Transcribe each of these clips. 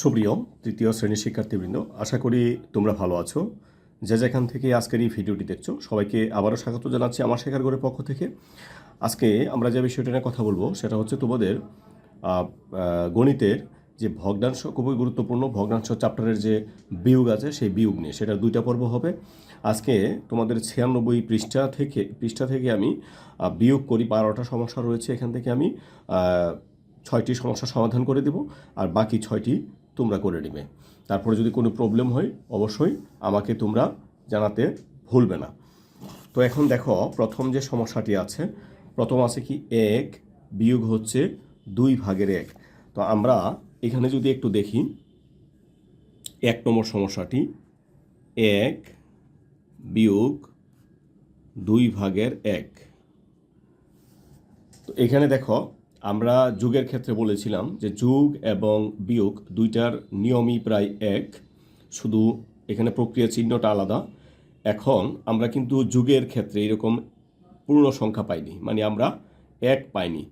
সুপ্রিয় তৃতীয় শ্রেণির শিক্ষার্থীবৃন্দ, আশা করি তোমরা ভালো আছো। যে যেখান থেকে আজকের এই ভিডিওটি দেখছ, সবাইকে আবারও স্বাগত জানাচ্ছি আমার শেখার ঘরের পক্ষ থেকে। আজকে আমরা যে বিষয়টা নিয়ে কথা বলব, সেটা হচ্ছে তোমাদের গণিতের যে ভগ্নাংশ, খুবই গুরুত্বপূর্ণ ভগ্নাংশ চ্যাপ্টারের যে বিয়োগ আছে, সেই বিয়োগ নিয়ে। সেটার দুইটা পর্ব হবে। আজকে তোমাদের ছিয়ানব্বই পৃষ্ঠা থেকে পৃষ্ঠা থেকে আমি বিয়োগ করি, বারোটা সমস্যা রয়েছে এখান থেকে আমি ছয়টি সমস্যার সমাধান করে দেব। আর বাকি ছয়টি তোমরা করে নেবে। তারপরে যদি কোনো প্রবলেম হয়, অবশ্যই আমাকে তোমরা জানাতে ভুলবে না। তো এখন দেখো, প্রথম যে সমস্যাটি আছে, প্রথম আছে কি, এক বিয়োগ হচ্ছে দুই ভাগের এক। তো আমরা এখানে যদি একটু দেখি, এক নম্বর সমস্যাটি, এক বিয়োগ দুই ভাগের এক। তো এখানে দেখো আমরা যুগের ক্ষেত্রে বলেছিলাম যে যুগ এবং বিয়োগ দুইটার নিয়মই প্রায় এক। শুধু এখানে প্রক্রিয়া চিহ্নটা আলাদা। এখন আমরা কিন্তু যুগের ক্ষেত্রে এরকম পূর্ণ সংখ্যা পাইনি মানে আমরা এক পাইনি।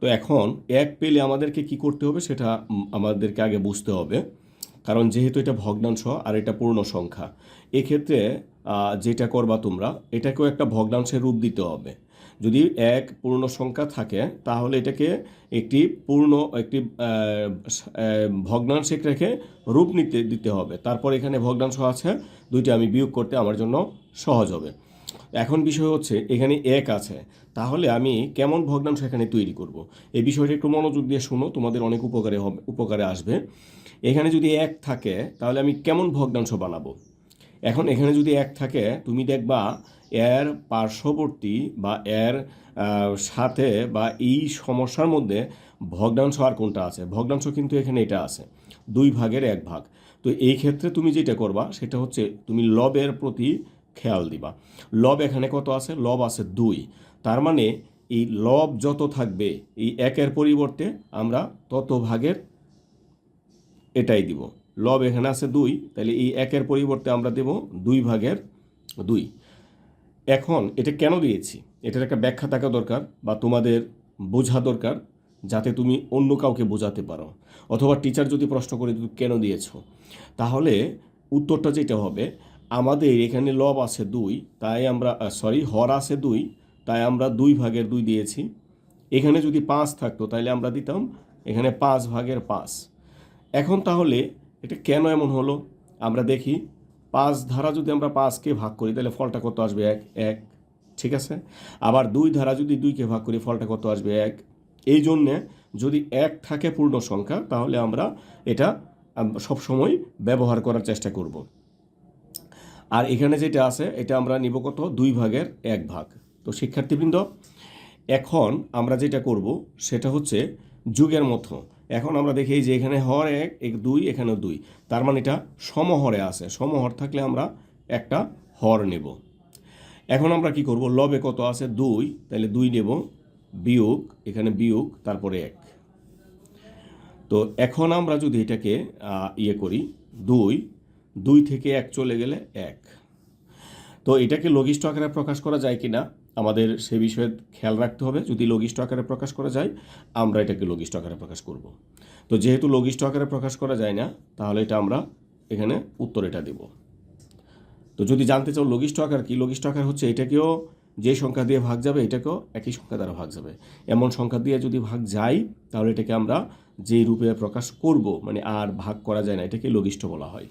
তো এখন এক পেলে আমাদেরকে কি করতে হবে সেটা আমাদেরকে আগে বুঝতে হবে। কারণ যেহেতু এটা ভগ্নাংশ আর এটা পূর্ণ সংখ্যা, এক্ষেত্রে যেটা করবা তোমরা, এটাকেও একটা ভগ্নাংশের রূপ দিতে হবে। যদি এক পূর্ণ সংখ্যা থাকে তাহলে এটাকে একটি পূর্ণ একটি আহ, আহ, ভগ্নাংশে রেখে রূপ নিতে দিতে হবে। তারপর এখানে ভগ্নাংশ আছে দুইটা আমি বিয়োগ করতে আমার জন্য সহজ হবে। এখন বিষয় হচ্ছে এখানে এক আছে। তাহলে আমি কেমন ভগ্নাংশ এখানে তৈরি করব? এই বিষয়টা একটু মনোযোগ দিয়ে শুনো তোমাদের অনেক উপকারে হবে উপকারে আসবে। এখানে যদি এক থাকে তাহলে আমি কেমন ভগ্নাংশ বানাবো? এখন এখানে যদি এক থাকে, তুমি দেখবা এর পার্শ্ববর্তী বা এর সাথে বা এই সমস্যার মধ্যে ভগ্নাংশ আর কোনটা আছে? ভগ্নাংশ কিন্তু এখানে এটা আছে, দুই ভাগের এক ভাগ। তো এই ক্ষেত্রে তুমি যেটা করবা, সেটা হচ্ছে তুমি লবের প্রতি খেয়াল দিবা। লব এখানে কত আছে? লব আছে দুই। তার মানে এই লব যত থাকবে, এই একের পরিবর্তে আমরা তত ভাগের এটাই দিব। লব এখানে আছে দুই তাহলে এই একের পরিবর্তে আমরা দেব দুই ভাগের দুই। এখন এটা কেন দিয়েছি? এটার একটা ব্যাখ্যা থাকা দরকার বা তোমাদের বোঝা দরকার যাতে তুমি অন্য কাউকে বোঝাতে পারো। অথবা টিচার যদি প্রশ্ন করে তুমি কেন দিয়েছ? তাহলে উত্তরটা যেটা হবে, আমাদের এখানে লব আছে দুই, তাই আমরা সরি হর আছে দুই, তাই আমরা দুই ভাগের দুই দিয়েছি। এখানে যদি পাঁচ থাকতো তাহলে আমরা দিতাম এখানে পাঁচ ভাগের পাঁচ। এখন তাহলে এটা কেন এমন হলো? আমরা দেখি পাঁচ ধারা যদি আমরা পাঁচকে ভাগ করি, তাহলে ফলটা কত আসবে? এক এক, ঠিক আছে? আবার দুই ধারা যদি দুইকে ভাগ করি, ফলটা কত আসবে? এক। এই জন্যে যদি এক থাকে পূর্ণ সংখ্যা, তাহলে আমরা এটা সবসময় ব্যবহার করার চেষ্টা করব। আর এখানে যেটা আছে, এটা আমরা নিব কত? দুই ভাগের এক ভাগ। তো শিক্ষার্থীবৃন্দ, এখন আমরা যেটা করব, সেটা হচ্ছে যুগের মতো। এখন আমরা দেখি যে এখানে হর এক এক দুই এখানেও দুই। তার মানে এটা সমহরে আছে। সমহর থাকলে আমরা একটা হর নেব। এখন আমরা কি করব? লবে কত আছে? দুই। তাহলে দুই নেব। বিয়োগ, এখানে বিয়োগ, তারপরে এক। তো এখন আমরা যদি এটাকে ইয়ে করি, দুই। দুই থেকে এক চলে গেলে এক। তো এটাকে লঘিষ্ঠ আকারে প্রকাশ করা যায় কি না আমাদের সে বিষয়ে খেয়াল রাখতে হবে। যদি লঘিষ্ঠ আকারে প্রকাশ করা যায়, আমরা এটাকে লঘিষ্ঠ আকারে প্রকাশ করব। তো যেহেতু লঘিষ্ঠ আকারে প্রকাশ করা যায় না, তাহলে এটা আমরা এখানে উত্তর এটা দেব। তো যদি জানতে চাও লঘিষ্ঠ আকার কি লঘিষ্ঠ আকার হচ্ছে এটাকেও যে সংখ্যা দিয়ে ভাগ যাবে, এটাকেও একই সংখ্যা দ্বারা ভাগ যাবে। এমন সংখ্যা দিয়ে যদি ভাগ যায়, তাহলে এটাকে আমরা যেই রূপে প্রকাশ করব মানে আর ভাগ করা যায় না, এটাকে লঘিষ্ঠ বলা হয়।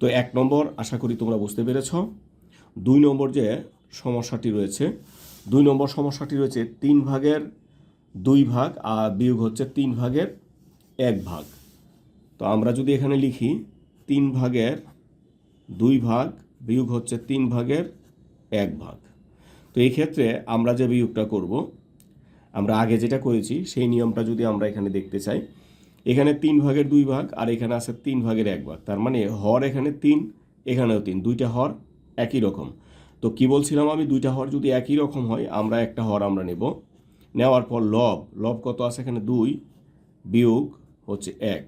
তো এক নম্বর, আশা করি তোমরা বুঝতে পেরেছ। দুই নম্বর যে সমস্যাটি রয়েছে। দুই নম্বর সমস্যাটি রয়েছে তিন ভাগের দুই ভাগ আর বিয়োগ হচ্ছে তিন ভাগের এক ভাগ। তো আমরা যদি এখানে লিখি তিন ভাগের দুই ভাগ বিয়োগ হচ্ছে তিন ভাগের এক ভাগ। তো এই ক্ষেত্রে আমরা যে বিয়োগটা করব, আমরা আগে যেটা করেছি সেই নিয়মটা যদি আমরা এখানে দেখতে চাই, এখানে তিন ভাগের দুই ভাগ আর এখানে আছে তিন ভাগের এক ভাগ। তার মানে হর এখানে তিন, এখানেও তিন। দুইটা হর একই রকম। তো কি বলছিলাম আমি? দুইটা হর যদি একই রকম হয়, আমরা একটা হর আমরা নেব। নেওয়ার পর লব লব কত আছে এখানে? দুই বিয়োগ হচ্ছে এক।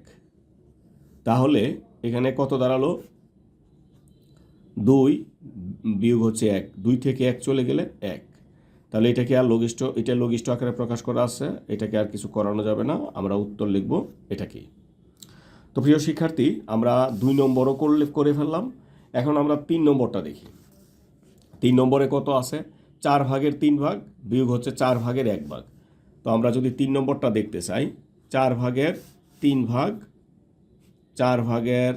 তাহলে এখানে কত দাঁড়াল? দুই বিয়োগ হচ্ছে এক। দুই থেকে এক চলে গেলে এক। তাহলে এটাকে আর লঘিষ্ঠ, এটা লঘিষ্ঠ আকারে প্রকাশ করা আছে। এটাকে আর কিছু করানো যাবে না। আমরা উত্তর লিখব এটাকেই। তো প্রিয় শিক্ষার্থী, আমরা দুই নম্বরও করলে, করে ফেললাম। এখন আমরা তিন নম্বরটা দেখি। তিন নম্বরে কত আছে? চার ভাগের তিন ভাগ বিয়োগ হচ্ছে চার ভাগের এক ভাগ। তো আমরা যদি তিন নম্বরটা দেখতে চাই, চার ভাগের তিন ভাগ, চার ভাগের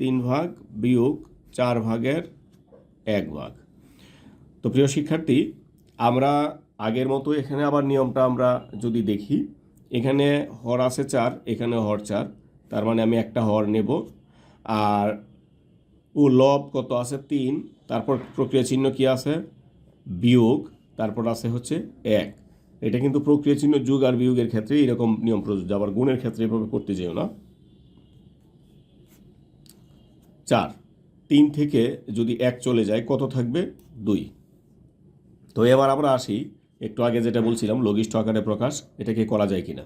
তিন ভাগ বিয়োগ চার ভাগের এক ভাগ। তো প্রিয় শিক্ষার্থী, আমরা আগের মতো এখানে আবার নিয়মটা আমরা যদি দেখি, এখানে হর আছে চার, এখানে হর চার, তার মানে আমি একটা হর নেব। আর ও লব কত আছে? তিন। তারপর প্রক্রিয়া চিহ্ন কি আছে? বিয়োগ। তারপর আছে হচ্ছে এক। এটা কিন্তু প্রক্রিয়া চিহ্ন যুগ আর বিয়োগের ক্ষেত্রে এরকম নিয়ম প্রযোজ্য। আবার গুণের ক্ষেত্রে এভাবে করতে যেও না। চার। তিন থেকে যদি এক চলে যায়, কত থাকবে? দুই। তো এবার আমরা আসি, একটু আগে যেটা বলছিলাম, লঘিষ্ঠ আকারে প্রকাশ এটাকে করা যায় কিনা?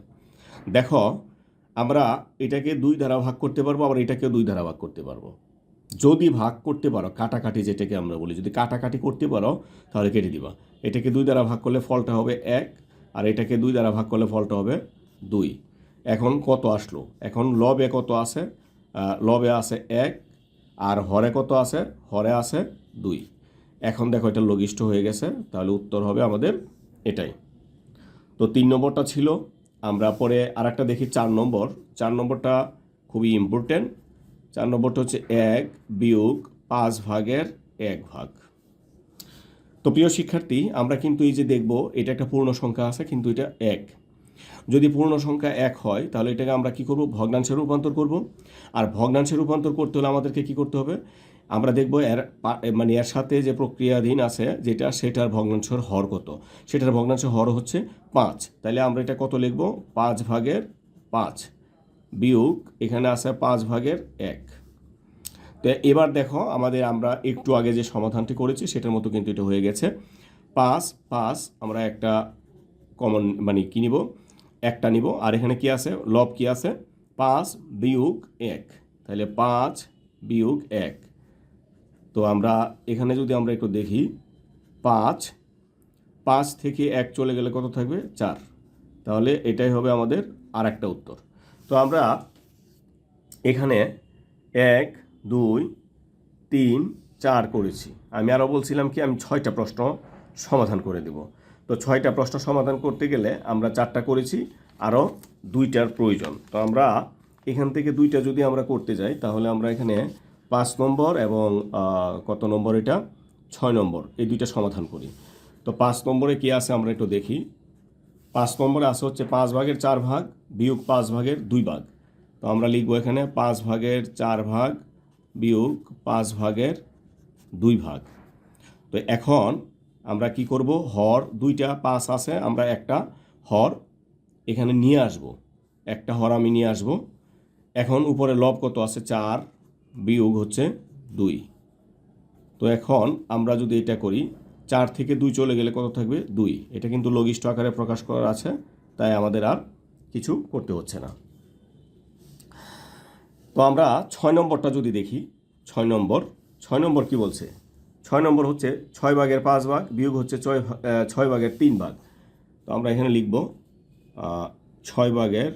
দেখো, আমরা এটাকে দুই ধারা ভাগ করতে পারব, আবার এটাকেও দুই ধারা ভাগ করতে পারব। যদি ভাগ করতে পারো, কাটাকাটি যেটাকে আমরা বলি, যদি কাটাকাটি করতে পারো, তাহলে কেটে দিবা। এটাকে দুই দ্বারা ভাগ করলে ফলটা হবে এক, আর এটাকে দুই দ্বারা ভাগ করলে ফলটা হবে দুই। এখন কত আসলো? এখন লবে কত আছে? লবে আছে এক, আর হরে কত আছে? হরে আছে দুই। এখন দেখো এটা লঘিষ্ঠ হয়ে গেছে, তাহলে উত্তর হবে আমাদের এটাই। তো তিন নম্বরটা ছিল, আমরা পরে আরেকটা দেখি চার নম্বর। চার নম্বরটা খুবই ইম্পর্টেন্ট চার নম্বরটা হচ্ছে এক বিয়োগ পাঁচ ভাগের এক ভাগ। তো প্রিয় শিক্ষার্থী, আমরা কিন্তু এই যে দেখব, এটা একটা পূর্ণ সংখ্যা আছে, কিন্তু এটা এক। যদি পূর্ণ সংখ্যা এক হয়, তাহলে এটাকে আমরা কি করব? ভগ্নাংশে রূপান্তর করব। আর ভগ্নাংশে রূপান্তর করতে হলে আমাদেরকে কি করতে হবে? আমরা দেখব এর মানে এর সাথে যে প্রক্রিয়াধীন আছে, যেটা সেটার ভগ্নাংশের হর কত? সেটার ভগ্নাংশের হর হচ্ছে পাঁচ। তাহলে আমরা এটা কত লিখব? পাঁচ ভাগের পাঁচ। বিয়োগ এখানে আছে পাঁচ ভাগের এক। তো এবার দেখো আমাদের আমরা একটু আগে যে সমাধানটি করেছি, সেটার মতো কিন্তু এটা হয়ে গেছে। পাঁচ পাঁচ, আমরা একটা কমন মানে কি নিব? একটা নিব। আর এখানে কি আছে? লব কি আছে? পাঁচ বিয়োগ এক। তাহলে পাঁচ বিয়োগ এক। তো আমরা এখানে যদি আমরা একটু দেখি, পাঁচ পাঁচ থেকে এক চলে গেলে কত থাকবে? চার। তাহলে এটাই হবে আমাদের আর একটা উত্তর। তো আমরা এখানে এক, দুই, তিন, চার করেছি। আমি আরও বলছিলাম কি, আমি ছয়টা প্রশ্ন সমাধান করে দেব। তো ছয়টা প্রশ্ন সমাধান করতে গেলে আমরা চারটা করেছি, আরও দুইটার প্রয়োজন। তো আমরা এখান থেকে দুইটা যদি আমরা করতে যাই, তাহলে আমরা এখানে পাঁচ নম্বর এবং কত নম্বর এটা? ছয় নম্বর, এই দুইটা সমাধান করি। তো পাঁচ নম্বরে কি আছে আমরা একটু দেখি। পাঁচ নম্বরে আছে হচ্ছে পাঁচ ভাগের চার ভাগ বিয়োগ পাঁচ ভাগের দুই ভাগ। তো আমরা লিখব এখানে পাঁচ ভাগের চার ভাগ বিয়োগ পাঁচ ভাগের দুই ভাগ। তো এখন আমরা কি করব? হর দুইটা পাঁচ আছে, আমরা একটা হর এখানে নিয়ে আসব। একটা হর আমি নিয়ে আসব। এখন উপরে লব কত আছে? চার বিয়োগ হচ্ছে দুই। তো এখন আমরা যদি এটা করি চার থেকে দুই চলে গেলে কত থাকবে? দুই। এটা কিন্তু লঘিষ্ঠ আকারে প্রকাশ করার আছে, তাই আমাদের আর কিছু করতে হচ্ছে না। তো আমরা ছয় নম্বরটা যদি দেখি, ছয় নম্বর ছয় নম্বর কি বলছে? ছয় নম্বর হচ্ছে ছয় ভাগের পাঁচ ভাগ বিয়োগ হচ্ছে ছয় ছয় ভাগের তিন ভাগ। তো আমরা এখানে লিখব ছয় ভাগের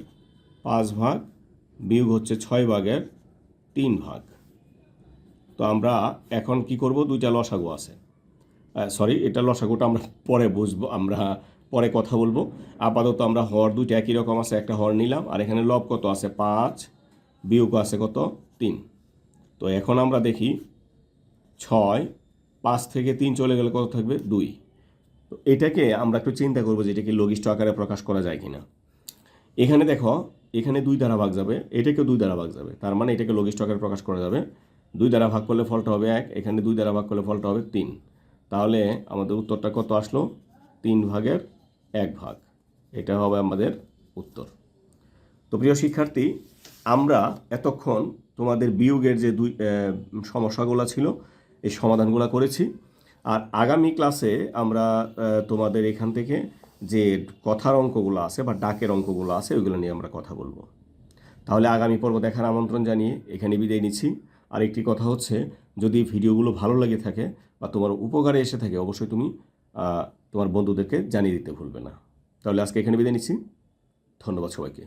পাঁচ ভাগ বিয়োগ হচ্ছে ছয় ভাগের তিন ভাগ। তো আমরা এখন কি করব? দুইটা লসাগু আছে। সরি এটা লসাগুটা আমরা পরে বুঝব, আমরা পরে কথা বলব। আপাতত আমরা হর দুইটা একই রকম আছে, একটা হর নিলাম, আর এখানে লব কত আছে? পাঁচ, বিয়োগ আছে কত? তিন। তো এখন আমরা দেখি ছয়, পাঁচ থেকে তিন চলে গেলে কত থাকবে? দুই। তো এটাকে আমরা একটু চিন্তা করব যে এটাকে লঘিষ্ঠ আকারে প্রকাশ করা যায় কি না এখানে দেখো, এখানে দুই দ্বারা ভাগ যাবে এটাকে দুই দ্বারা ভাগ যাবে। তার মানে এটাকে লঘিষ্ঠ আকারে প্রকাশ করা যাবে। দুই দ্বারা ভাগ করলে ফলটা হবে এক, এখানে দুই দ্বারা ভাগ করলে ফলটা হবে তিন। তাহলে আমাদের উত্তরটা কত আসলো? তিন ভাগের এক ভাগ। এটা হবে আমাদের উত্তর। তো প্রিয় শিক্ষার্থী, আমরা এতক্ষণ তোমাদের বিয়োগের যে দুই সমস্যাগুলো ছিল, এই সমাধানগুলো করেছি। আর আগামী ক্লাসে আমরা তোমাদের এখান থেকে যে কথার অঙ্কগুলো আছে বা ডাকের অঙ্কগুলো আছে, ওইগুলো নিয়ে আমরা কথা বলব। তাহলে আগামী পর্ব দেখার আমন্ত্রণ জানিয়ে এখানে বিদায় নিচ্ছি। আর একটি কথা হচ্ছে, যদি ভিডিওগুলো ভালো লেগে থাকে বা তোমার উপকারে এসে থাকে, অবশ্যই তুমি তোমার বন্ধুদেরকে জানিয়ে দিতে ভুলবে না। তাহলে আজকে এখানে বিদায় নিচ্ছি। ধন্যবাদ সবাইকে।